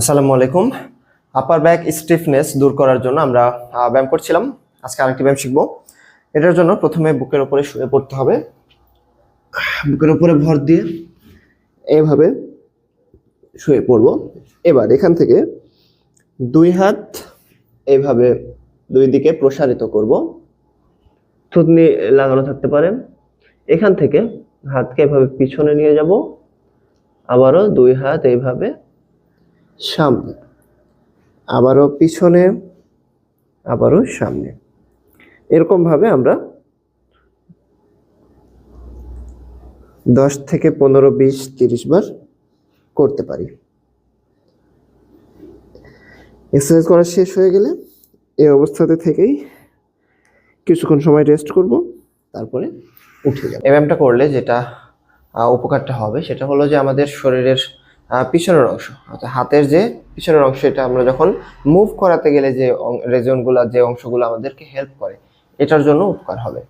আসসালামু আলাইকুম। আপার back stiffness দূর করার জন্য আমরা ব্যায়াম করছিলাম। আজকে আরেকটি ব্যায়াম শিখব। এটার জন্য প্রথমে বুকের উপরে শুয়ে পড়তে হবে। বুকের উপরে ভর দিয়ে এভাবে শুয়ে পড়ব। এবার এখান থেকে দুই হাত এইভাবে দুই দিকে প্রসারিত করব। থুতনি লাগানো থাকতে পারে। এখান থেকে হাতকে এভাবে পিছনে নিয়ে যাব। আবারও দুই হাত এইভাবে সামনে। আবারও পিছনে, আবারও সামনে। এরকম ভাবে আমরা দশ থেকে পনেরো, বিশ, তিরিশ বার করতে পারি। এক্সারসাইজ করা শেষ হয়ে গেলে এই অবস্থাতে থেকেই কিছুক্ষণ সময় রেস্ট করব, তারপরে উঠে যাব। ব্যায়ামটা করলে যেটা উপকারটা হবে সেটা হলো যে আমাদের শরীরের পিছনের অংশ। অর্থাৎ হাতের যে পিছনের অংশ, এটা আমরা যখন মুভ করাতে গেলে যে রেজনগুলো যে অংশগুলো আমাদেরকে হেল্প করে, এটার জন্য উপকার হবে।